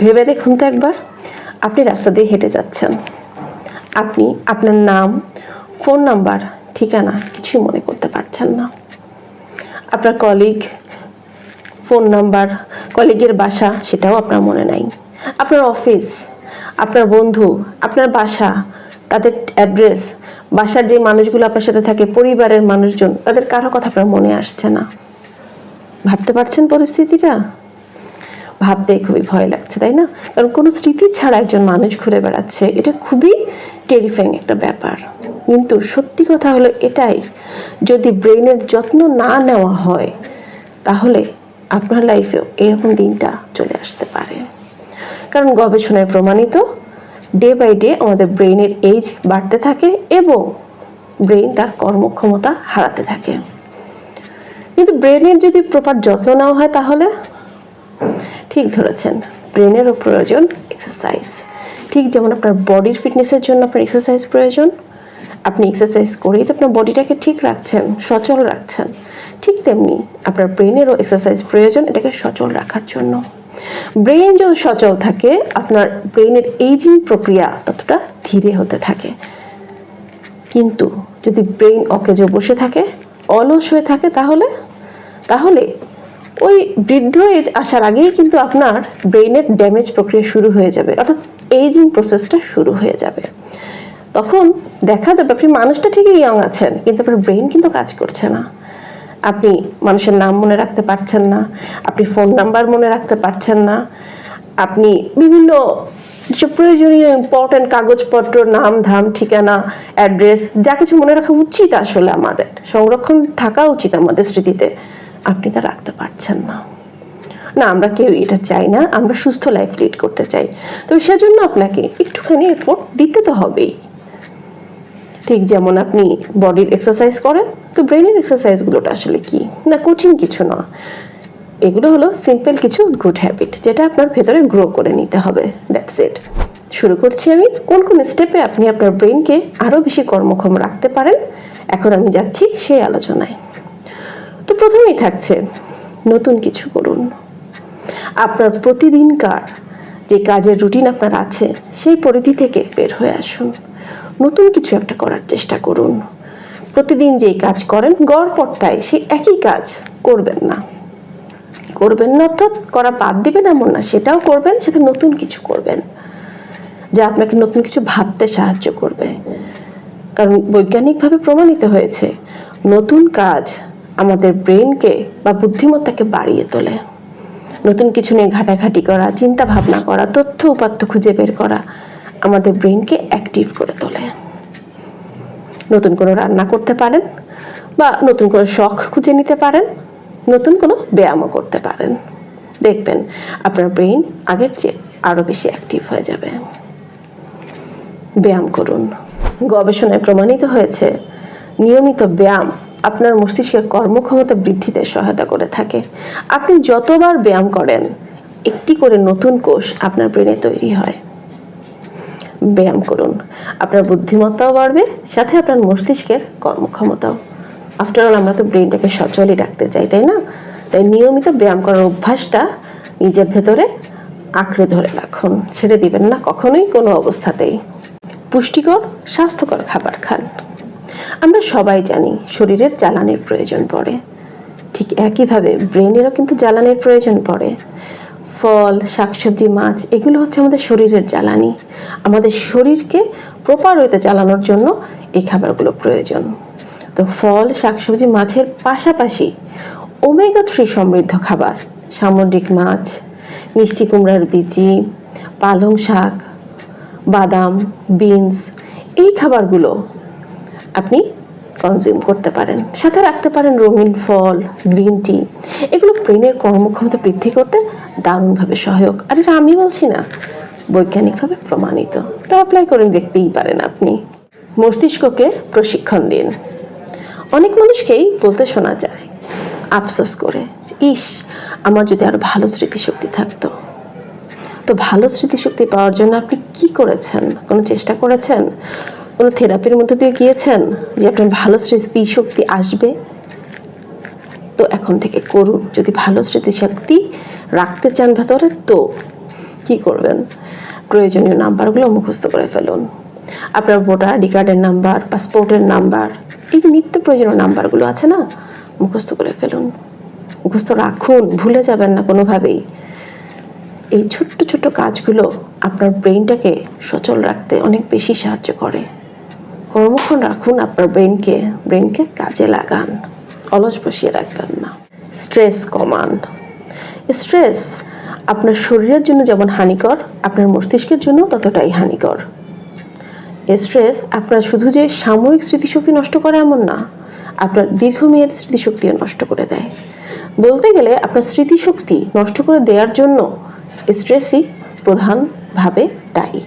ভেবে দেখুন তো একবার। আপনি রাস্তা দিয়ে হেঁটে যাচ্ছেন। আপনি আপনার নাম ফোন নাম্বার ঠিকানা কিছুই মনে করতে পারছেন না। আপনার কলিগ ফোন নাম্বার কলিগের বাসা, সেটাও আপনার মনে নাই। আপনার অফিস আপনার বন্ধু, আপনার বাসা, তাদের অ্যাড্রেস বাসার যে মানুষগুলো আপনার সাথে থাকে, পরিবারের মানুষজন, তাদের কারও কথা আপনার মনে আসছে না। ভাবতে পারছেন পরিস্থিতিটা? ভাবতে খুবই ভয় লাগছে, তাই না? কারণ কোনো স্মৃতি ছাড়া একজন মানুষ ঘুরে বেড়াচ্ছে, এটা খুবই টেরিফাইং একটা ব্যাপার। কিন্তু সত্যি কথা হলো এটাই, যদি ব্রেনের যত্ন না নেওয়া হয়, তাহলে আপনার লাইফেও এরকম দিনটা চলে আসতে পারে। কারণ গবেষণায় প্রমাণিত ডে বাই ডে আমাদের ব্রেনের এজ বাড়তে থাকে এবং ব্রেন তার কর্মক্ষমতা হারাতে থাকে। কিন্তু ব্রেনের যদি প্রপার যত্ন নেওয়া হয় তাহলে? ঠিক ধরেছেন। ব্রেনেরও প্রয়োজন এক্সারসাইজ ঠিক যেমন আপনার বডির ফিটনেসের জন্য আপনার এক্সারসাইজ প্রয়োজন, আপনি এক্সারসাইজ করেই তো আপনার বডিটাকে ঠিক রাখছেন, সচল রাখছেন। ঠিক তেমনি আপনার ব্রেনেরও এক্সারসাইজ প্রয়োজন এটাকে সচল রাখার জন্য। ব্রেন যদি সচল থাকে, আপনার ব্রেনের এইজিং প্রক্রিয়া ততটা ধীরে হতে থাকে। কিন্তু যদি ব্রেন অকেজো বসে থাকে, অলস হয়ে থাকে তাহলে? তাহলে ওই বৃদ্ধ এজ আসার আগেই কিন্তু আপনার ব্রেনের ড্যামেজ প্রক্রিয়া শুরু হয়ে যাবে। অর্থাৎ এইজিং প্রসেসটা শুরু হয়ে যাবে। তখন দেখা যাবে আপনি মানুষটা ঠিকই ইয়ং আছেন, কিন্তু আপনার ব্রেন কিন্তু কাজ করছে না। আপনি মানুষের নাম মনে রাখতে পারছেন না, আপনি ফোন নাম্বার মনে রাখতে পারছেন না, আপনি বিভিন্ন প্রয়োজনীয় ইম্পর্টেন্ট কাগজপত্র, নাম, ধাম, ঠিকানা অ্যাড্রেস যা কিছু মনে রাখা উচিত আসলে আমাদের। সংরক্ষণ থাকা উচিত আমাদের স্মৃতিতে। আপনি তা রাখতে পারছেন না। না, আমরা কেউ এটা চাই না, আমরা সুস্থ লাইফ লিড করতে চাই। তো সেজন্য আপনাকে একটুখানি এফোর্ট দিতে তো হবেই। ঠিক যেমন আপনি বডির এক্সারসাইজ করেন, তো ব্রেনের এক্সারসাইজগুলোটা আসলে কি? না, কঠিন কিছু না। এগুলো হলো সিম্পল কিছু গুড হ্যাবিট যেটা আপনার ভেতরে গ্রো করে নিতে হবে। দ্যাটস ইট শুরু করছি আমি। কোন কোন স্টেপে আপনি আপনার ব্রেনকে আরও বেশি কর্মক্ষম রাখতে পারেন? এখন আমি যাচ্ছি সেই আলোচনায়। তো প্রথমেই থাকছে। নতুন কিছু করুন। আপনার প্রতিদিনকার যে কাজের রুটিন আপনার আছে, সেই পরিধি থেকে বের হয়ে আসুন। নতুন কিছু একটা করার চেষ্টা করুন। প্রতিদিন যেই কাজ করেন, গড় পট্টায় সেই একই কাজ করবেন না। করবেন না অর্থাৎ করা বাদ দিবেন এমন না, সেটাও করবেন সেটা নতুন কিছু করবেন। যা আপনাকে নতুন কিছু ভাবতে সাহায্য করবে। কারণ বৈজ্ঞানিকভাবে প্রমাণিত হয়েছে, নতুন কাজ আমাদের ব্রেনকে বা বুদ্ধিমত্তাকে বাড়িয়ে তোলে। নতুন কিছু নিয়ে ঘাটাঘাটি করা চিন্তা ভাবনা করা, তথ্য উপাত্ত খুঁজে বের করা আমাদের ব্রেনকে অ্যাক্টিভ করে তোলে। নতুন কোনো রান্না করতে পারেন বা নতুন কোনো শখ খুঁজে নিতে পারেন, নতুন কোনো ব্যায়ামও করতে পারেন। দেখবেন আপনার ব্রেন আগের চেয়ে আরও বেশি অ্যাক্টিভ হয়ে যাবে। ব্যায়াম করুন। গবেষণায় প্রমাণিত হয়েছে, নিয়মিত ব্যায়াম আপনার মস্তিষ্কের কর্মক্ষমতা বৃদ্ধিতে সহায়তা করে থাকে। আপনি যতবার ব্যায়াম করেন, একটি করে নতুন কোষ আপনার ব্রেনে তৈরি হয়। ব্যায়াম করুন। আপনার বুদ্ধিমত্তাও বাড়বে, সাথে আপনার মস্তিষ্কের কর্মক্ষমতাও। আফটার অল আমরা তো ব্রেনটাকে সচলই রাখতে চাই, তাই না? তাই নিয়মিত ব্যায়াম করার অভ্যাসটা নিজের ভেতরে আঁকড়ে ধরে রাখুন। ছেড়ে দিবেন না কখনোই কোনো অবস্থাতেই। পুষ্টিকর, স্বাস্থ্যকর খাবার খান। আমরা সবাই জানি শরীরের জ্বালানির প্রয়োজন পড়ে। ঠিক একইভাবে ব্রেনেরও কিন্তু জ্বালানির প্রয়োজন পড়ে। ফল, শাকসবজি, মাছ, এগুলো হচ্ছে আমাদের শরীরের জ্বালানি। আমাদের শরীরকে প্রপার ওয়েতে চালানোর জন্য এই খাবারগুলো প্রয়োজন। তো ফল, শাকসবজি, মাছের পাশাপাশি ওমেগা থ্রি সমৃদ্ধ খাবার, সামুদ্রিক মাছ, মিষ্টি কুমড়ার বিচি, পালং শাক, বাদাম, বিনস, এই খাবারগুলো আপনি কনজিউম করতে পারেন। সাথে রাখতে পারেন রঙিন ফল গ্রিন টি এগুলো ব্রেনের কর্মক্ষমতা বৃদ্ধি করতে দারুণভাবে সহায়ক। আর এটা আমি বলছি না, বৈজ্ঞানিকভাবে প্রমাণিত। তো অ্যাপ্লাই করে দেখতেই পারেন আপনি। মস্তিষ্ককে প্রশিক্ষণ দিন। অনেক মানুষকেই বলতে শোনা যায়, আফসোস করে ইস, আমার যদি আরও ভালো স্মৃতিশক্তি থাকতো। তো ভালো স্মৃতিশক্তি পাওয়ার জন্য আপনি কি করেছেন? কোনো চেষ্টা করেছেন? কোনো থেরাপির মধ্যে দিয়ে গিয়েছেন যে আপনার ভালো স্মৃতিশক্তি আসবে? তো এখন থেকে করুন। যদি ভালো স্মৃতিশক্তি রাখতে চান ভেতরে, তো কি করবেন? প্রয়োজনীয় নাম্বারগুলো মুখস্থ করে ফেলুন। আপনার ভোটার আইডি কার্ডের নাম্বার, পাসপোর্টের নাম্বার, এই যে নিত্য প্রয়োজনীয় নাম্বারগুলো আছে না, মুখস্থ করে ফেলুন। মুখস্থ রাখুন, ভুলে যাবেন না কোনোভাবেই। এই ছোট্ট ছোট্ট কাজগুলো আপনার ব্রেনটাকে সচল রাখতে অনেক বেশি সাহায্য করে। কর্মক্ষণ রাখুন, আপনার ব্রেনকে ব্রেনকে কাজে লাগান। অলস বসিয়ে রাখবেন না। স্ট্রেস কমান। স্ট্রেস আপনার শরীরের জন্য যেমন হানিকর, আপনার মস্তিষ্কের জন্য ততটাই হানিকর। স্ট্রেস আপনার শুধু যে সাময়িক স্মৃতিশক্তি নষ্ট করে এমন না, আপনার দীর্ঘমেয়াদী স্মৃতিশক্তিও নষ্ট করে দেয়। বলতে গেলে আপনার স্মৃতিশক্তি নষ্ট করে দেওয়ার জন্য স্ট্রেসই প্রধানভাবে দায়ী।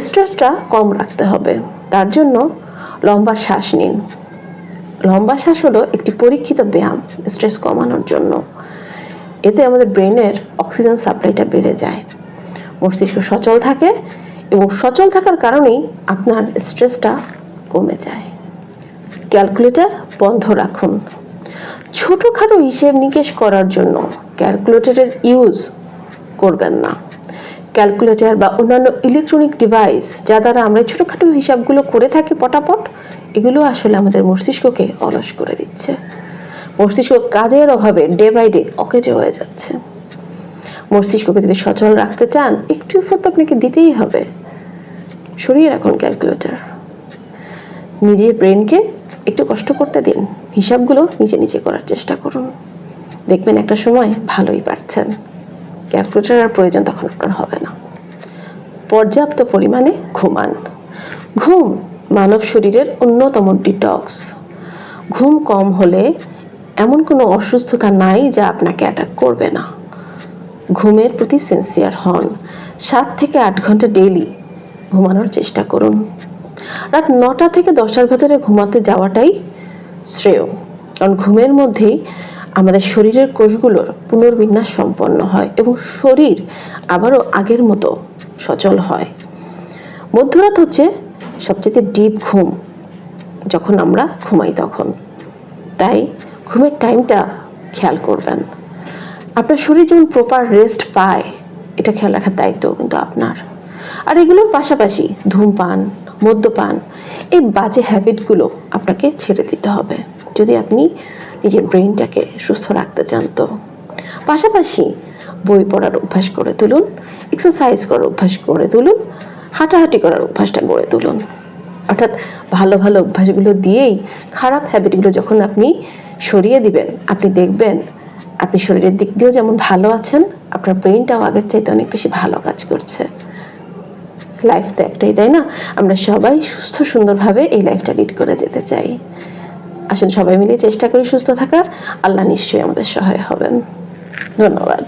স্ট্রেসটা কম রাখতে হবে। তার জন্য লম্বা শ্বাস নিন। লম্বা শ্বাস হলো একটি পরীক্ষিত ব্যায়াম স্ট্রেস কমানোর জন্য। এতে আমাদের ব্রেনের অক্সিজেন সাপ্লাইটা বেড়ে যায়। মস্তিষ্ক সচল থাকে এবং সচল থাকার কারণেই আপনার স্ট্রেসটা কমে যায়। ক্যালকুলেটর বন্ধ রাখুন। ছোটোখাটো হিসেব নিকেশ করার জন্য ক্যালকুলেটরের ইউজ করবেন না। ক্যালকুলেটর বা অন্যান্য ইলেকট্রনিক ডিভাইস যা দ্বারা আমরা ছোটোখাটো হিসাবগুলো করে থাকি পটাপট, এগুলো আসলে আমাদের মস্তিষ্ককে অলস করে দিচ্ছে। মস্তিষ্ক কাজের অভাবে ডে বাই ডে অকেজে হয়ে যাচ্ছে। মস্তিষ্ককে যদি সচল রাখতে চান, একটু এফোর্ট আপনাকে দিতেই হবে। সরিয়ে রাখুন ক্যালকুলেটর। নিজের ব্রেনকে একটু কষ্ট করতে দিন। হিসাবগুলো নিজে নিজে করার চেষ্টা করুন। দেখবেন একটা সময় ভালোই পারছেন। ক্যালকুলেটর আর প্রয়োজন তখন আপনার হবে না। পর্যাপ্ত পরিমাণে ঘুমান। ঘুম মানব শরীরের অন্যতম ডিটক্স ঘুম কম হলে এমন কোনো অসুস্থতা নাই যা আপনাকে অ্যাটাক করবে না। ঘুমের প্রতি সেন্সিয়ার হন। সাত থেকে আট ঘণ্টা ডেইলি ঘুমানোর চেষ্টা করুন। রাত নটা থেকে দশটার ভেতরে ঘুমাতে যাওয়াটাই শ্রেয়। কারণ ঘুমের মধ্যেই আমাদের শরীরের কোষগুলোর পুনর্বিন্যাস সম্পন্ন হয় এবং শরীর আবারও আগের মতো সচল হয়। মধ্যরাত হচ্ছে সবচেয়ে ডিপ ঘুম, যখন আমরা ঘুমাই তখন। তাই ঘুমের টাইমটা খেয়াল করবেন। আপনার শরীর যেমন প্রপার রেস্ট পায়, এটা খেয়াল রাখার দায়িত্ব কিন্তু আপনার। আর এগুলোর পাশাপাশি ধূমপান, মদ্যপান, এই বাজে হ্যাবিটগুলো আপনাকে ছেড়ে দিতে হবে। যদি আপনি নিজের ব্রেনটাকে সুস্থ রাখতে চান তো। পাশাপাশি বই পড়ার অভ্যাস করে তুলুন এক্সারসাইজ করার অভ্যাস করে তুলুন, হাঁটাহাঁটি করার অভ্যাসটা গড়ে তুলুন। অর্থাৎ ভালো ভালো অভ্যাসগুলো দিয়েই খারাপ হ্যাবিটগুলো যখন আপনি সরিয়ে দিবেন, আপনি দেখবেন আপনি শরীরের দিক দিয়েও যেমন ভালো আছেন, আপনার ব্রেনটাও আগের চাইতে অনেক বেশি ভালো কাজ করছে। লাইফ তো একটাই, তাই না? আমরা সবাই সুস্থ সুন্দরভাবে এই লাইফটা লিড করে যেতে চাই। আসেন সবাই মিলে চেষ্টা করি সুস্থ থাকার। আল্লাহ নিশ্চয়ই আমাদের সহায় হবেন। ধন্যবাদ।